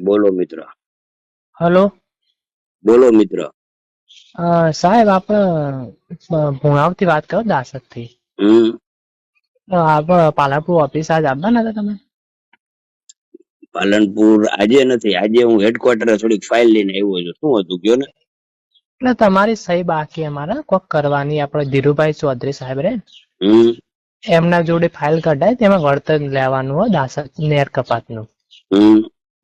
બોલો મિત્ર. હલો? બોલો મિત્ર. સાહેબ આપણે ભુણાવથી વાત કરો દાસતથી. થી આપણે પાલનપુર ઓફિસ આજ આવવાના હતા તમે? પાલનપુર આજે નથી આજે હું હેડક્વાર્ટરે થોડીક ફાઇલ લઈને આવ્યો છું. શું હતું કયો ને? એટલે તમારી સહી બાકી અમારે કોક કરવાની આપણે ધીરુભાઈ ચૌધરી સાહેબ રે. હમ. એમના જોડે ફાઇલ કઢાય તેમાં વળતર લેવાનું હોય દાસત નેર કપાતનું.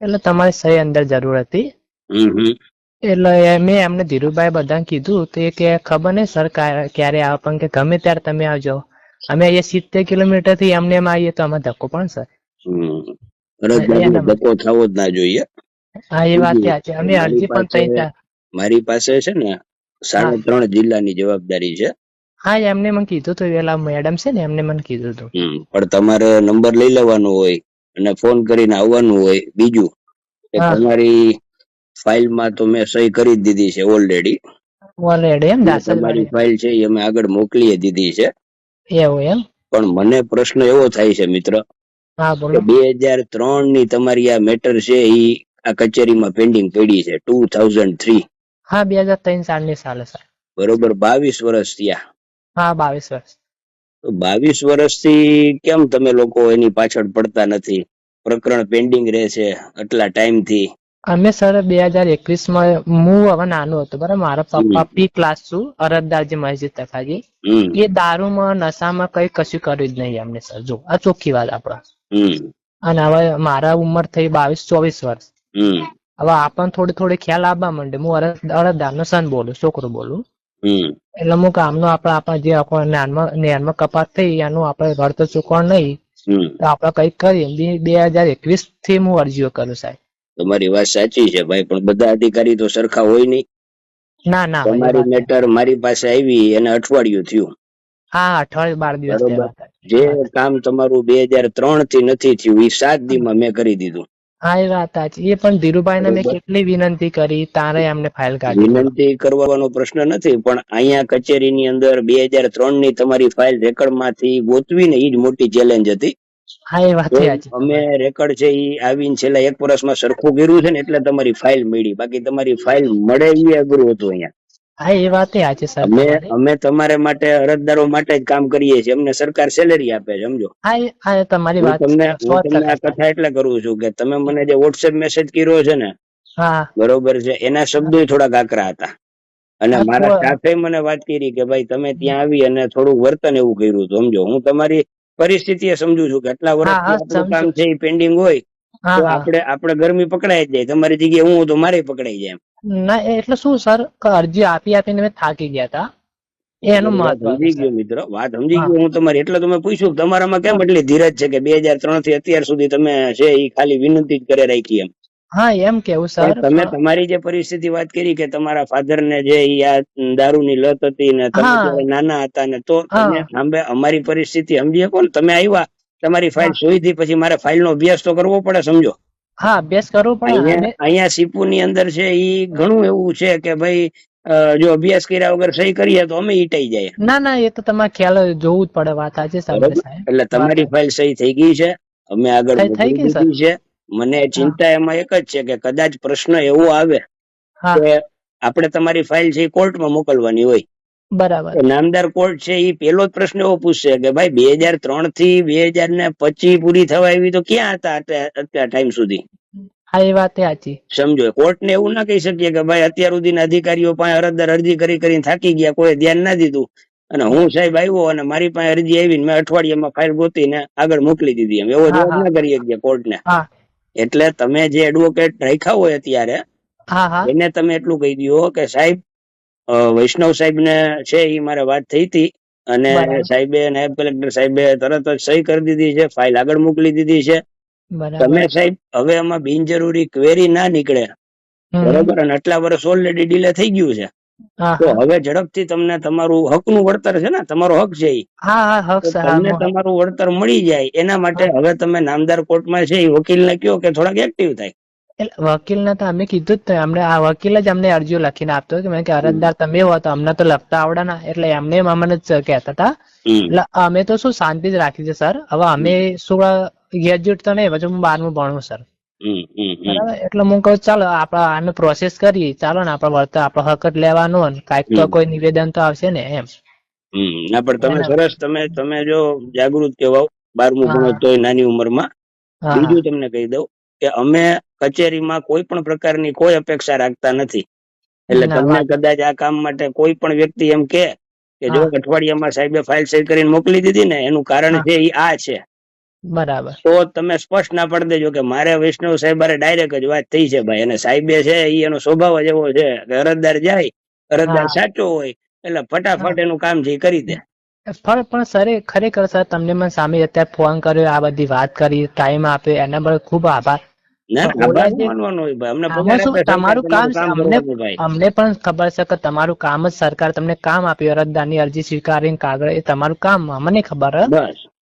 એટલે તમારી સહી અંદર જરૂર હતી. એટલે મેં એમને ધીરુભાઈ બધાને કીધું તો એ કે ખબર નહીં સર ક્યારે આવે પણ કે ગમે ત્યારે તમે આવજો. અમે અહીંયા સિત્તેર કિલોમીટરથી એમને એમ આવીએ તો અમે ધક્કો પણ સર ધક્કો થવો જ ના જોઈએ. હા એ વાત છે અમે અરજી પણ થઈ મારી પાસે છે ને સાડા ત્રણ જિલ્લાની જવાબદારી છે. હા એમને મને કીધું હતું પેલા મેડમ છે ને એમને મને કીધું હતું પણ તમારે નંબર લઈ લેવાનો હોય. અને ફોન કરીને આવવાનું હોય બીજું કે. તમારી ફાઇલમાં તો મેં સહી કરી દીધી છે ઓલરેડી ઓલરેડી એમ તમારી ફાઇલ છે એ અમે આગળ મોકલી દીધી છે. એવું એમ? પણ મને પ્રશ્ન એવો થાય છે મિત્ર હા બે હજાર ત્રણની તમારી આ મેટર છે એ આ કચેરીમાં પેન્ડિંગ પડી છે ટુ થાઉઝન્ડ થ્રી હા બે હજાર ત્રણ સાલની સાલે. સર બરોબર બાવીસ વર્ષ થયા. હા બાવીસ વર્ષ. બાવીસ વર્ષથી કેમ તમે લોકો એની પાછળ પડતા નથી? પ્રકરણ પેન્ડિંગ રહે છે આટલા ટાઈમથી. અમે સર બે હજાર એકવીસમાં હું હવે નાનો હતો બરાબર? મારા પપ્પા પી ક્લાસ છું અરજદારજી મસ્જિદ તખાજી હમ. એ દારૂમાં નશામાં કઈ કશું કર્યું જ નહીં એમને સર. જો આ ચોખ્ખી વાત આપડે અને હવે મારા ઉંમર થઈ બાવીસ ચોવીસ વર્ષ. હમ. હવે આપણને થોડી થોડી ખ્યાલ આવવા માંડે. હું અરજ અરજદારનો સન બોલું છોકરો બોલું. એટલે અમુક આમનો આપણે આપણા જે જ્ઞાનમાં જ્ઞાનમાં કપાત થઈ એનું આપણે વળતર ચૂકવણ નહીં. તો આપણે કંઈક કરીએ. બે- હજાર એકવીસથી હું અરજીઓ કરું સાહેબ. તમારી વાત સાચી છે ભાઈ પણ બધા અધિકારી તો સરખા હોય નહીં. ના ના તમારી મેટર મારી પાસે આવી એને અઠવાડિયું થયું. હા અઠવાડિયું બાર દિવસ. જે કામ તમારું બે હજાર ત્રણથી નથી થયું એ સાત દીમાં મેં કરી દીધું. એ વાત સાચી એ પણ ધીરુભાઈ ને મેં કેટલી વિનંતી કરી તારે એમને ફાઇલ કાઢી. વિનંતી કરવાનો પ્રશ્ન નથી પણ અહીંયા કચેરીની અંદર બે હજાર ત્રણની તમારી ફાઇલ રેકર્ડમાંથી ગોતવીને એ જ મોટી ચેલેન્જ હતી. હા એ વાત સાચી અમે રેકર્ડ છે એ આવીને છેલ્લા એક વર્ષમાં સરખું કર્યું છે ને એટલે તમારી ફાઇલ મળી. બાકી તમારી ફાઇલ મળે એ અઘરું હતું અહીંયા. હા એ વાત આજે સર અમે અમે તમારે માટે અરજદારો માટે જ કામ કરીએ છીએ. અમને સરકાર સેલેરી આપે છે સમજો. હા હા તમારી વાત તમને તમને આ કથા એટલે કરું છું કે તમે મને જે વોટ્સએપ મેસેજ કર્યો છે ને હા. બરોબર છે એના શબ્દો થોડા ગાકરા હતા. અને મારા સાથે મને વાત કરી કે ભાઈ તમે ત્યાં આવી અને થોડું વર્તન એવું કર્યું હતું સમજો. હું તમારી પરિસ્થિતિ સમજુ છું કે આટલા આપણું કામ છે એ પેન્ડિંગ હોય તો આપણે આપણે ગરમી પકડાઈ જ જાય. તમારી જગ્યાએ હું તો મારે પકડાઈ જાય એમ. ના એટલે શું સર અરજી આપી આપીને મેં થાકી ગયા હતા એનું મહત્વ સમજી ગયો. મિત્ર વાત સમજી ગયો હું તમારી એટલે તમે પૂછ્યું તમારામાં કેમ એટલી ધીરજ છે કે બે હજાર ત્રણથી અત્યાર સુધી તમે છે એ ખાલી વિનંતી જ કરે રાખી એમ? હા એમ કેવું સર. તમે તમારી જે પરિસ્થિતિ વાત કરી કે તમારા ફાધર ને જે આ દારૂની લત હતી ને તમે નાના હતા ને તો તમે અમારી પરિસ્થિતિ સમજી શકો ને? તમે આવ્યા તમારી ફાઇલ સુઈધી પછી મારે ફાઇલ નો અભ્યાસ તો કરવો પડે સમજો. હા અભ્યાસ કરવો પણ અહીંયા સીપુ ની અંદર છે ઈ ઘણું એવું છે કે ભાઈ જો અભ્યાસ કર્યા વગર સહી કરીએ તો અમે ઈટાઈ જાય. ના ના એ તો તમારે ખ્યાલ જોવું જ પડે વાત આજે સાહેબ. એટલે તમારી ફાઇલ સહી થઈ ગઈ છે અમે આગળ થઈ- ગઈ. છે. મને ચિંતા એમાં એક જ છે કે કદાચ પ્રશ્ન એવો આવે હા. કે આપણે તમારી ફાઇલ છે એ કોર્ટમાં મોકલવાની હોય. બરાબર. નામદાર કોર્ટ છે એ પેલો જ પ્રશ્ન એવો પૂછશે કે ભાઈ બે હજાર ત્રણથી બે હજાર ને પચીસ પૂરી થવા આવી તો ક્યાં હતા અત્યાર ટાઈમ સુધી? હા એ વાત સાચી. સમજો કોર્ટ ને એવું ના કહી શકીએ કે ભાઈ અત્યાર સુધીના અધિકારીઓ પાસે અરજદાર અરજી કરી કરીને થાકી ગયા કોઈ ધ્યાન ના દીધું. અને હું સાહેબ આવ્યો અને મારી પાસે અરજી આવી મેં અઠવાડિયામાં ફાઇલ ગોતીને આગળ મોકલી દીધી એમ. એવો જવાબ ના કરી શકીએ કોર્ટને. ને એટલે તમે જે એડવોકેટ રાખ્યા હોય અત્યારે એને તમે એટલું કહી દો કે સાહેબ વૈષ્ણવ સાહેબ ને છે એ મારે વાત થઈ હતી અને. સાહેબે નાયબ કલેક્ટર સાહેબે તરત જ સહી કરી દીધી છે ફાઇલ આગળ મોકલી દીધી છે. તમે સાહેબ હવે આમાં બિનજરૂરી ક્વેરી ના નીકળે. બરોબર? અને આટલા વર્ષ ઓલરેડી ડીલે થઈ ગયું છે. તો હવે ઝડપથી તમને તમારું હકનું વળતર છે ને તમારો હક છે હક તમને તમારું વળતર મળી જાય. એના માટે હવે તમે નામદાર કોર્ટમાં છે એ વકીલને કહો કે થોડાક એક્ટિવ થાય. એટલે વકીલને તો અમે કીધું જ અમને આ વકીલ જ અમને અરજીઓ લખીને આપતો કે મેં કે અરજદાર તમે હો તો અમને તો લખતા આવડે ના એટલે એમને એમ અમને જ કહેતા હતા. એટલે અમે તો શું શાંતિ જ રાખી છે સર. હવે અમે શું ગ્રેજ્યુએટ તો નહીં પછી હું બારમું ભણું સર. બરાબર? એટલે હું કહું ચાલો આપણે આને પ્રોસેસ કરીએ. ચાલો ને આપણે વળતર આપણે હક જ લેવાનો ને કાંઈક તો કોઈ નિવેદન તો આવશે ને એમ. ના પણ તમે સરસ તમે તમે જો જાગૃત કહેવાઓ બારમું. ભણો તો નાની ઉંમરમાં. બીજું તમને કહી દઉં કે અમે કચેરીમાં કોઈ પણ પ્રકારની કોઈ અપેક્ષા રાખતા નથી. એટલે તમને કદાચ આ કામ માટે કોઈ પણ વ્યક્તિ એમ કે કે જો અઠવાડિયામાં સાહેબે ફાઇલ સહી કરીને મોકલી દીધી ને એનું કારણ છે એ આ છે. બરાબર. તો તમે સ્પષ્ટ ના પડી દેજો કે મારે વૈષ્ણવ સાહેબ ડાયરેક્ટ જ વાત થઈ છે ભાઈ. અને સાહેબે છે એ એનો સ્વભાવ જ એવો છે કે અરજદાર જાય અરજદાર સાચો હોય એટલે ફટાફટ એનું કામ છે કરી દે. પણ પણ સર ખરેખર સર તમને મને સામે અત્યારે ફોન કર્યો આ બધી વાત કરી ટાઈમ આપ્યો એના બદલ ખૂબ આભાર. અમને પણ ખબર છે કે તમારું કામ જ સરકાર તમને કામ આપ્યું અરજદારની અરજી સ્વીકારીને કાગળ એ તમારું કામ. મને ખબર.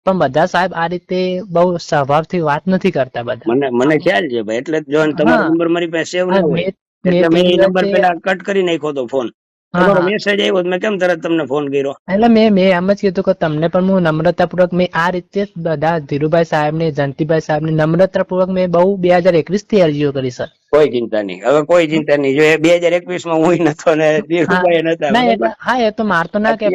પણ બધા સાહેબ આ રીતે બહુ સ્વભાવથી વાત નથી કરતા બધા. મને મને ખ્યાલ છે ભાઈ. એટલે જો તમારો નંબર મારી પાસે સેવ ના હોય એટલે મેં નંબર પેલા કટ કરી નાખ્યો તો ફોન તમારો મેસેજ આવ્યો મેં કેમ તરત તમને ફોન કર્યો? એટલે મેં મેં એમ જ કીધું કે તમને પણ હું નમ્રતાપૂર્વક મેં આ રીતે બધા ધીરુભાઈ સાહેબને જયંતિભાઈ સાહેબને નમ્રતાપૂર્વક મેં બહુ બે હજાર એકવીસથી અરજીઓ કરી સર. કોઈ ચિંતા નહીં. હવે કોઈ ચિંતા નહીં. જો એ બે હજાર એકવીસમાં હું નતો ને ધીરુભાઈ નતા ના હા એ તો મારતો ના કે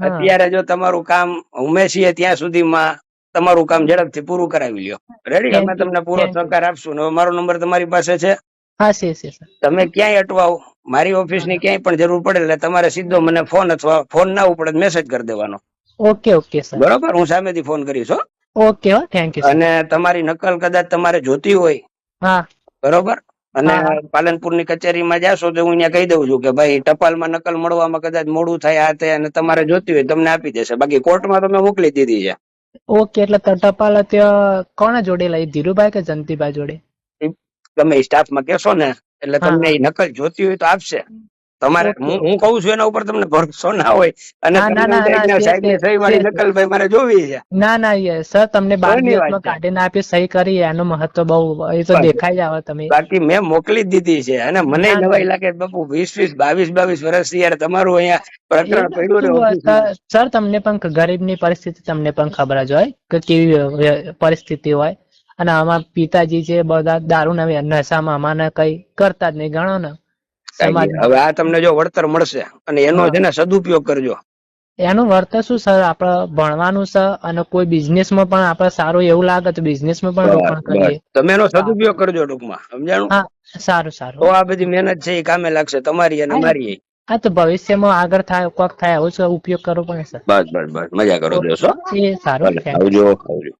અત્યારે જો તમારું કામ ઉમેશીએ ત્યાં સુધીમાં તમારું કામ ઝડપથી પૂરું કરાવી લ્યો. રેડી અમે તમને પૂરો સહકાર આપશું. ને મારો નંબર તમારી પાસે છે? હા છે છે તમે ક્યાંય અટવાઓ મારી ઓફિસની ક્યાંય પણ જરૂર પડે એટલે તમારે સીધો મને ફોન અથવા ફોન ના ઉપડે મેસેજ કરી દેવાનો. Okay okay sir. બરોબર? હું સામેથી ફોન કરીશ હો. ઓકે થેન્ક યુ અને તમારી નકલ કદાચ તમારે જોતી હોય. હા. બરોબર? અને. પાલનપુરની કચેરીમાં જાશો તો હું અહીંયા કહી દઉં છું કે ભાઈ ટપાલમાં નકલ મળવામાં કદાચ મોડું થાય આ તે અને તમારે જોતી હોય તમને આપી દેશે. બાકી કોર્ટમાં તમે મોકલી દીધી છે. ઓકે એટલે ટપાલ ત્યાં કોના જોડે લઈ? ધીરુભાઈ કે જંતીભાઈ જોડે? તમે સ્ટાફમાં કહેશો ને. એટલે તમને એ નકલ જોતી હોય તો આપશે. તમારે હું હું કહું છું એના ઉપર તમને ભરોસો ના હોય અને ના, સહી વાળી નકલ ભાઈ મારે જોવી છે. ના ના એ સર તમને બાર દિવસમાં કાઢીને આપી સહી કરી એનું મહત્વ બહુ એ તો દેખાઈ જ આવે તમે. બાકી મેં મોકલી દીધી છે અને મને. નવાઈ લાગે બાપુ વીસ વીસ બાવીસ બાવીસ વર્ષથી યાર તમારું અહીંયા પ્રકરણ પડ્યું સર તમને પણ ગરીબની પરિસ્થિતિ તમને પણ ખબર જ હોય કે કેવી પરિસ્થિતિ હોય. અને આમાં પિતાજી છે બધા દારૂ ના નશામાં અમાને કઈ કરતા જ નહીં ગણો ને. હવે આ તમને જો વળતર મળશે અને એનો. છે ને સદુપયોગ કરજો. એનું વળતર શું સર? આપણે ભણવાનું છે અને કોઈ બિઝનેસમાં પણ આપણે સારું એવું લાગે તો બિઝનેસમાં પણ રોકાણ કરીએ. તમે એનો સદુપયોગ કરજો ટૂંકમાં સમજાણું? હા સારું તો સારું આ બધી મહેનત છે એ કામે લાગશે તમારી અને હા. મારી. હા તો ભવિષ્યમાં આગળ થાય કોક થાય આવું છે ઉપયોગ કરવો પડે સર. બસ બસ બસ. મજા કરો દેશો એ સારું. આવજો આવજો.